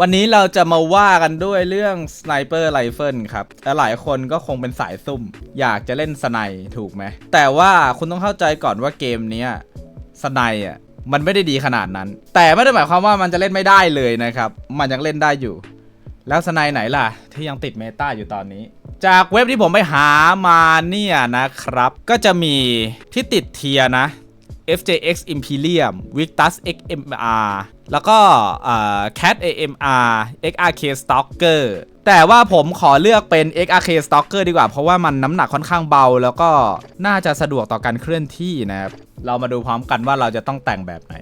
วันนี้เราจะมาว่ากันด้วยเรื่องสไนเปอร์ไรเฟิลครับและหลายคนก็คงเป็นสายซุ่ม อยากจะเล่นสไนถูกไหม แต่ว่าคุณต้องเข้าใจก่อนว่าเกมนี้สไนอะมันไม่ได้ดีขนาดนั้น แต่ไม่ได้หมายความว่ามันจะเล่นไม่ได้เลยนะครับ มันยังเล่นได้อยู่ แล้วสไนไหนล่ะ ที่ยังติดเมตาอยู่ตอนนี้ จากเว็บที่ผมไปหามาเนี่ยนะครับ ก็จะมีที่ติดเทียนะ FJX Imperium Victus XMR แล้วก็ Cat AMR XRK Stalker แต่ว่าผมขอเลือกเป็น XRK Stalker ดีกว่า เพราะว่ามันน้ำหนักค่อนข้างเบา แล้วก็น่าจะสะดวกต่อการเคลื่อนที่นะครับ เรามาดูพร้อมกันว่าเราจะต้องแต่งแบบไหน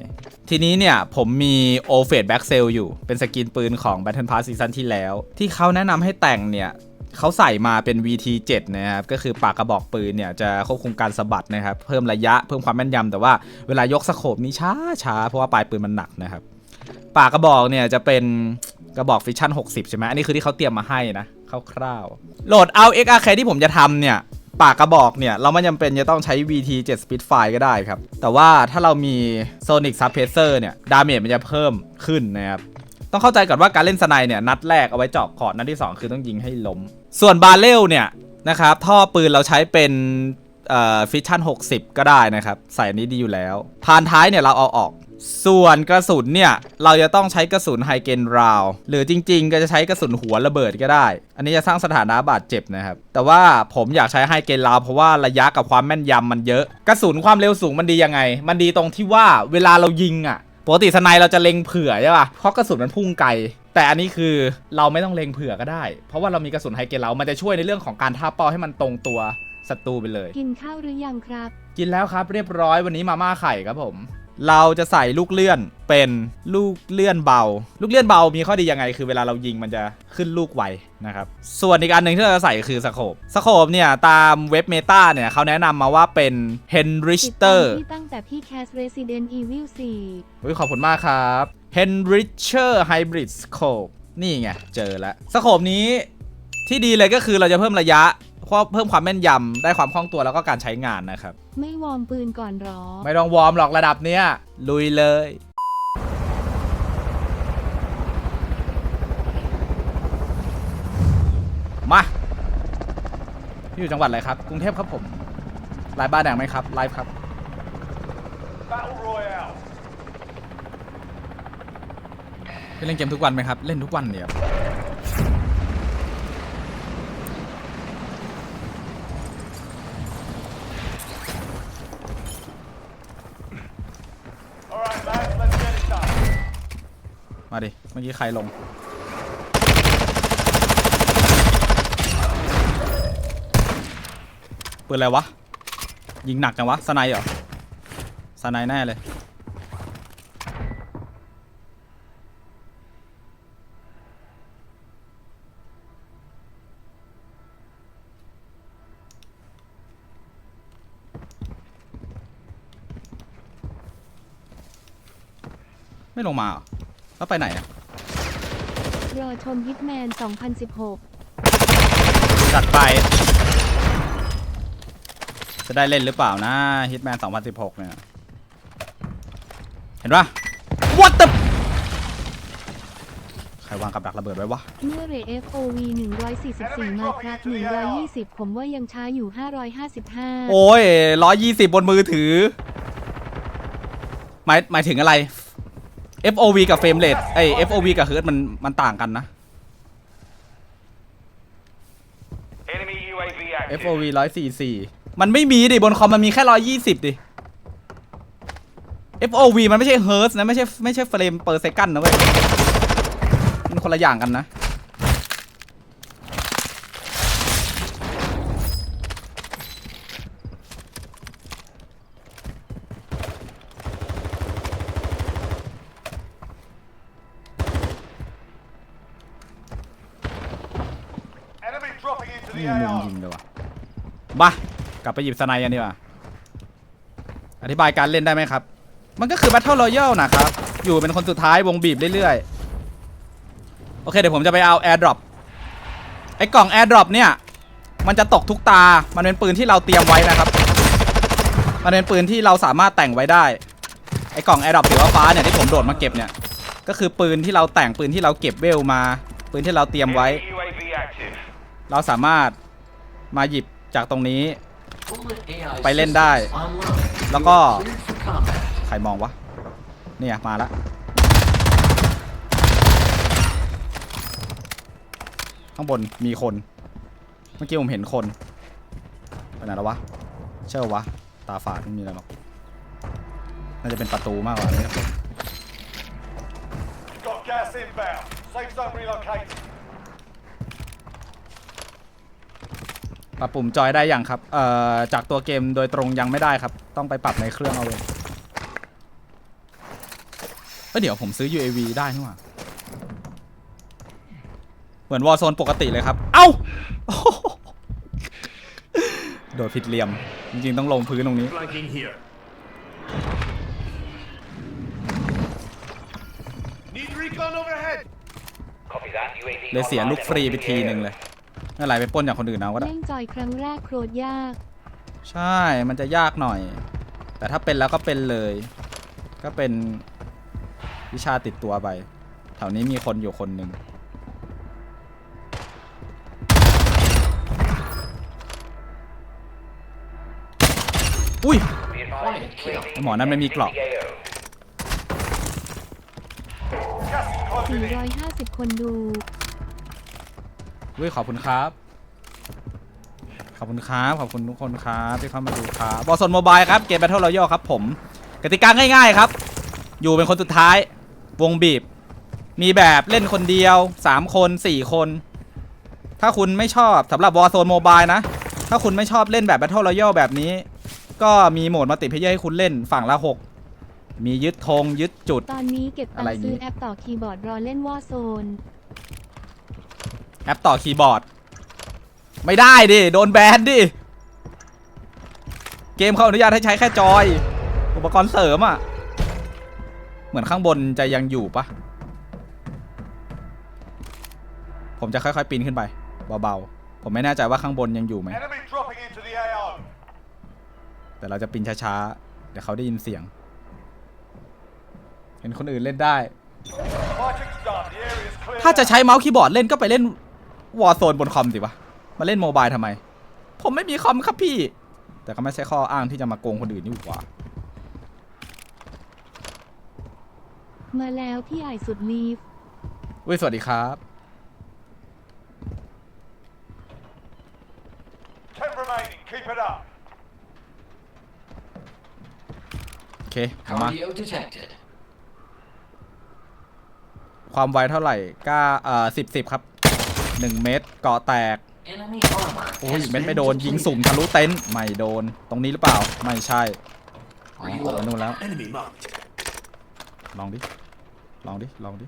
ทีนี้เนี่ยผมมี o f a d Back s a l อยู่ เป็นสกินปืนของ Battle Pass ซีซั่นที่แล้ว ที่เขาแนะนำให้แต่งเนี่ย เขาใส่มาเป็น VT7 นะครับ ก็คือปากกระบอกปืนเนี่ยจะควบคุมการสะบัดนะครับ เพิ่มระยะเพิ่มความแม่นยำแต่ว่าเวลายกสโคปนี่ช้าช้าเพราะว่าปลายปืนมันหนักนะครับ ปากกระบอกเนี่ยจะเป็นกระบอกฟิชชั่น 60 ใช่ไหมอันนี้คือที่เขาเตรียมมาให้นะคร่าวๆโหลดเอา XRK ที่ผมจะทำเนี่ยปากกระบอกเนี่ยเราไม่จำเป็นจะต้องใช้ VT7 Spitfire ก็ได้ครับ แต่ว่าถ้าเรามี Sonic Suppressor เนี่ยดาเมจมันจะเพิ่มขึ้นนะครับ ต้องเข้าใจก่อนว่าการเล่นสไนเนี่ยนัดแรกเอาไว้เจาะคอร์ดนัดที่ 2 คือต้องยิงให้ล้ม ส่วนบาเรลเนี่ยนะครับท่อปืนเราใช้เป็นฟิชชั่น 60 ก็ได้นะครับ ใส่อันนี้ดีอยู่แล้ว พานท้ายเนี่ยเราเอาออก ส่วนกระสุนเนี่ย เราจะต้องใช้กระสุนไฮเกนราว หรือจริง ๆ ก็จะใช้กระสุนหัวระเบิดก็ได้ อันนี้จะสร้างสถานะบาดเจ็บนะครับ แต่ว่าผมอยากใช้ไฮเกนราว เพราะว่าระยะกับความแม่นยำมันเยอะ กระสุนความเร็วสูงมันดียังไง มันดีตรงที่ว่าเวลาเรายิงอะ ปกติสไนเราจะเล็งเผื่อใช่ป่ะเพราะกระสุนมันพุ่งไกลแต่อันนี้คือเราไม่ต้องเล็งเผื่อก็ได้ เพราะว่าเรามีกระสุนไฮเกนเรา มันจะช่วยในเรื่องของการท่าเป้าให้มันตรงตัวศัตรูไปเลย กินข้าวหรือยังครับ กินแล้วครับเรียบร้อยวันนี้มาม่าไข่ครับผม เราจะใส่ลูกเลื่อนเป็นลูกเลื่อนเบา ลูกเลื่อนเบามีข้อดียังไง คือเวลาเรายิงมันจะขึ้นลูกไวนะครับ ส่วนอีกอันหนึ่งที่เราจะใส่คือสโคปสโคปเนี่ย ตามเว็บเมตาเนี่ยเขาแนะนำมาว่าเป็น Henrichter ติดตามพี่ตั้งแต่พี่แคส Resident Evil 4อุ๊ยขอบคุณมากครับ Henricher Hybrid Scope นี่ไง เจอแล้วสโคปนี้ที่ดีเลยก็คือเราจะเพิ่มระยะ เพราะเพิ่มความแม่นยำได้ความคล่องตัวแล้วก็การใช้งานนะครับ ไม่วอร์มปืนก่อนหรอ ไม่ต้องวอร์มหรอกระดับเนี้ยลุยเลย มาพี่อยู่จังหวัดอะไรครับ กรุงเทพครับผมไลฟ์บ้านแดงไหมครับไลฟ์ครับ Battle Royale. พี่เล่นเกมทุกวันไหมครับ เล่นทุกวันเดีย มาดิ เมื่อกี้ใครลง ปืนอะไรวะ ยิงหนักจังวะสไนเหรอสไนแน่เลยไม่ลงมา แล้วไปไหนอะรอชม Hitman 2016 จัดไป จะได้เล่นหรือเปล่านะ Hitman 2016 เนี่ย เห็นปะ What the ใครวางกับดักระเบิดไว้วะ เมื่อเร FOV 144 มาครับ 120 ผมว่ายังช้าอยู่ 555 โอ้ย 120 บนมือถือ หมายหมายถึงอะไร FOV กับเฟรมเรทไอย FOV กับเฮิร์ตมันมันต่างกันนะ Enemy UAV active. FOV 144 มันไม่มีดิบนคอมมันมีแค่ 120 ดิ FOV มันไม่ใช่เฮิร์ตนะ ไม่ใช่ไม่ใช่เฟรมเปอร์เซกันนะเว้ย มันคนละอย่างกันนะ ไม่มีมุมยิงเลยว่ะบ้ากลับไปหยิบสไนกันดีกว่าอธิบายการเล่นได้ไหมครับ มันก็คือ Battle Royale นะครับ อยู่เป็นคนสุดท้ายวงบีบเรื่อยๆ โอเค เดี๋ยวผมจะไปเอา Airdrop ไอ้กล่อง Airdrop เนี่ย มันจะตกทุกตา มันเป็นปืนที่เราเตรียมไว้นะครับ มันเป็นปืนที่เราสามารถแต่งไว้ได้ ไอ้กล่อง Airdrop สีฟ้าเนี่ยที่ผมโดดมาเก็บเนี่ย ก็คือปืนที่เราแต่งปืนที่เราเก็บเวลมา ปืนที่เราเตรียมไว้ เราสามารถมาหยิบจากตรงนี้ ไปเล่นได้ แล้วก็ ใครมองวะ เนี่ยมาละข้างบนมีคน เมื่อกี้ผมเห็นคนไปไหนแล้ววะ เชื่อวะ ตาฝาดไม่มีอะไรหรอก น่าจะเป็นประตูมากกว่านี้ครับ Got gas inbound. Safe zone relocated. ปรับปุ่มจอยได้ยังครับ เอ่อ จากตัวเกมโดยตรงยังไม่ได้ครับ ต้องไปปรับในเครื่องเอาเองเอ้ยเดี๋ยวผมซื้อ UAV ได้นี่หว่าเหมือนวอร์โซนปกติเลยครับ เอ้าโอ้โหโดดผิดเหลี่ยม จริงๆต้องลงพื้นตรงนี้ Flanking here. Need recon overhead. Copy that. UAV เลยเสีย online ลูกฟรี and ไป moving ที the หนึ่ง AO. เลย ไม่เป็นไรไปปล้นจากคนอื่นเอาก็ได้ เล่นจอยครั้งแรกโคตรยาก ใช่ มันจะยากหน่อย แต่ถ้าเป็นแล้วก็เป็นเลย ก็เป็นวิชาติดตัวไป แถวนี้มีคนอยู่คนหนึ่ง อุ้ย Be advised, UAV หมอนั้นไม่มีเกราะ entering the AO. Gas is closing in. 450 คนดู อุ้ยขอบคุณครับ ขอบคุณครับ ขอบคุณทุกคนครับที่เข้ามาดูครับบอสนโมบายครับ เกม Battle Royale ครับผม กติกาง่ายๆครับ อยู่เป็นคนสุดท้าย วงบีบ มีแบบเล่นคนเดียว 3 คน 4 คน ถ้าคุณไม่ชอบสำหรับ Warzone Mobile นะ ถ้าคุณไม่ชอบเล่นแบบ Battle Royale แบบนี้ ก็มีโหมดมัลติเพลเยอร์ให้คุณเล่นฝั่งละ 6 มียึดธงยึดจุด ตอนนี้เก็บตังอะไรค์นี้ซื้อแอปต่อคีย์บอร์ดรอเล่นวอโซน แอปต่อคีย์บอร์ด ไม่ได้ดิ โดนแบนดิ เกมเขาอนุญาตให้ใช้แค่จอย อุปกรณ์เสริมอะ่ะ เหมือนข้างบนจะยังอยู่ปะผมจะค่อยๆปีนขึ้นไป เบาๆ ผมไม่แน่ใจว่าข้างบนยังอยู่ไหม Enemy dropping into the AO. แต่เราจะปีนช้าๆ เดี๋ยวเขาได้ยินเสียง เห็นคนอื่นเล่นได้ Fighting's done. The area's clear. ถ้าจะ now. ใช้เมาส์คีย์บอร์ดเล่นก็ไปเล่น วอ r z โซนบนคอมสิวะ มาเล่นโมบายทำไม ผมไม่มีคอมครับพี่ แต่ก็ไม่ใช่ข้ออ้างที่จะมาโกงคนอื่นนี่หว่า มาแล้วพี่ใหญ่สุดลีฟอุ้ยสวัสดีครับ Ten remaining. Keep it up. โอเคเอามา Cardio detected. ความไวเท่าไหร่ก้าเอ่อสิบสิบครับ หนึ่งเมตรเกาะแตก Enemy armor โอ้ย has เม็ด been ไม่โดนยิง depleted. สุ่มทะลุเต็นท์ไม่โดน ตรงนี้หรือเปล่า ไม่ใช่อ๋อ Reload เออนู่นแล้ว Enemy marked. ลองดิ ลองดิ ลองดิ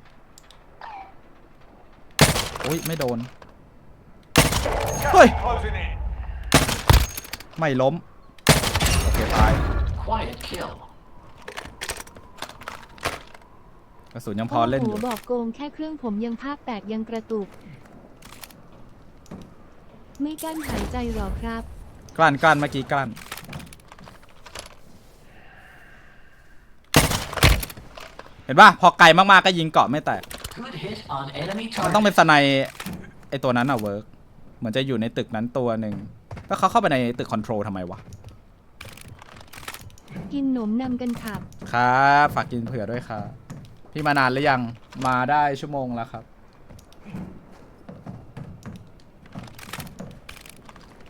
โอ้ยไม่โดน เฮ้ย Closing in. ไม่ล้ม โอเคตาย Quiet kill. กระสุนยังพอเล่นอโอ้ยู่โหบอกโกงแค่เครื่องผมยังภาพแตกยังกระตุก ไม่กั้นหายใจหรอครับ กลั้นกลั้นเมื่อกี้กลั้นเห็นป่ะพอไกลมากๆก็ยิงเกาะไม่แตก Good hit on enemy มันต้องเป็น target. สไนไอตัวนั้นอะเวิร์กเหมือนจะอยู่ในตึกนั้นตัวหนึ่งแล้วเขาเข้าไปในตึกคอนโทรลทำไมวะ กินหนมนำกันขับ ครับฝากกินเผื่อด้วยครับพี่มานานหรือยังมาได้ชั่วโมงแล้วครับ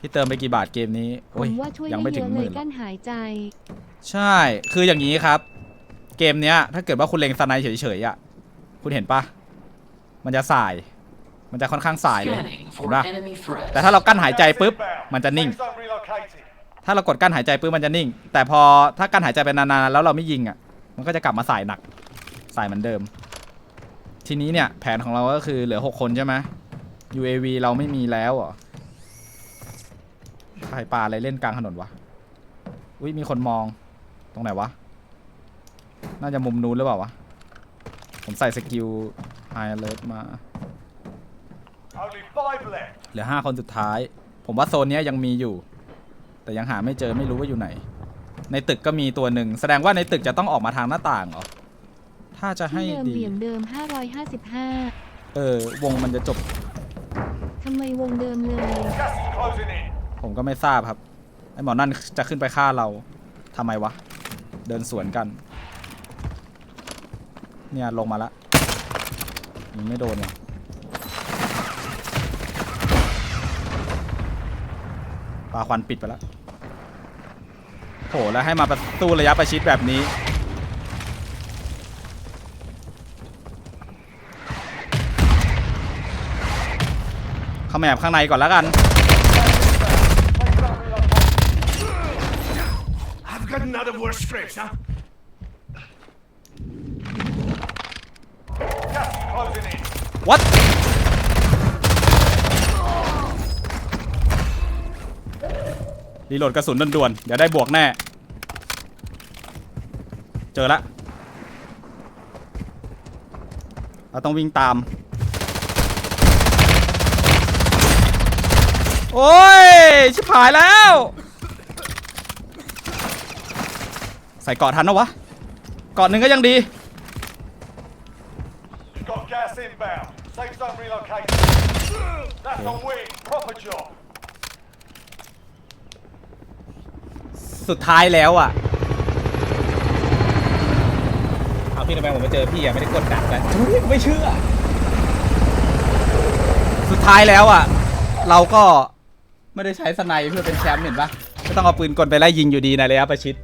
พี่เติมไปกี่บาทเกมนี้ผโอ้ยมว่าช่วยยังได้ไม่เยถึงอะหเลมื่ยนหรอก กั้นหายใจ ใช่ คืออย่างนี้ครับ เกมเนี้ย ถ้าเกิดว่าคุณเล็งสไนเฉยๆอะ คุณเห็นปะ มันจะสาย มันจะค่อนข้างสายเลย Scanning เห็ for นปะ enemy threats. แต่ถ้าเรากั้นหายใจ Gas ปุ๊บ inbound. มันจะนิ่ง Safe zone relocated. ถ้าเรากดกั้นหายใจปุ๊บมันจะนิ่ง แต่พอถ้ากั้นหายใจไปนานๆแล้วเราไม่ยิงอะ มันก็จะกลับมาสายหนัก สายเหมือนเดิม ทีนี้เนี่ย แผนของเราก็คือเหลือ 6 คนใช่ไหม UAV เราไม่มีแล้วเหรอใครปลาอะไรเล่นกลางถนนวะ อุ้ยมีคนมอง ตรงไหนวะ น่าจะมุมนู้นหรือเปล่าวะ ผมใส่สกิล High Alert มา Only five left. เหลือห้าคนสุดท้าย ผมว่าโซนเนี้ยยังมีอยู่ แต่ยังหาไม่เจอไม่รู้ว่าอยู่ไหน ในตึกก็มีตัวหนึ่ง แสดงว่าในตึกจะต้องออกมาทางหน้าต่างเหรอ ถ้าจะให้ที่เดิมดีเหลี่ยมเดิมเออ วงมันจะจบ555ทำไมวงเดิมเลย Gas is closing in. ผมก็ไม่ทราบครับ ไอหมอนั่นจะขึ้นไปฆ่าเราทำไมวะ เดินสวนกัน เนี่ยลงมาละยิงไม่โดนเนี่ยปาควันปิดไปแล้วโหแล้วให้มาประตูระยะประชิดแบบนี้ข้าแมบข้างในก่อนแล้วกัน got another worse scrapes, huh? Gas is closing in. what รีโหลดกระสุนด่วนๆ เดี๋ยวได้บวกแน่ เจอละ เราต้องวิ่งตาม โอ้ย ชิบหายแล้ว ใส่เกาะทันนะวะเกาะหนึ่งก็ยังดี You've got gas inbound. Safe zone relocated. That's a win. Proper job. สุดท้ายแล้วอะ เอาพี่ทำไมผมมาเจอพี่อะไม่ได้กดดันกันไม่เชื่อ สุดท้ายแล้วอะ เราก็ไม่ได้ใช้สไนเพื่อเป็นแชมป์เห็นปะไม่ต้องเอาปืนกลไปไล่ยิงอยู่ดีในระยะประชิด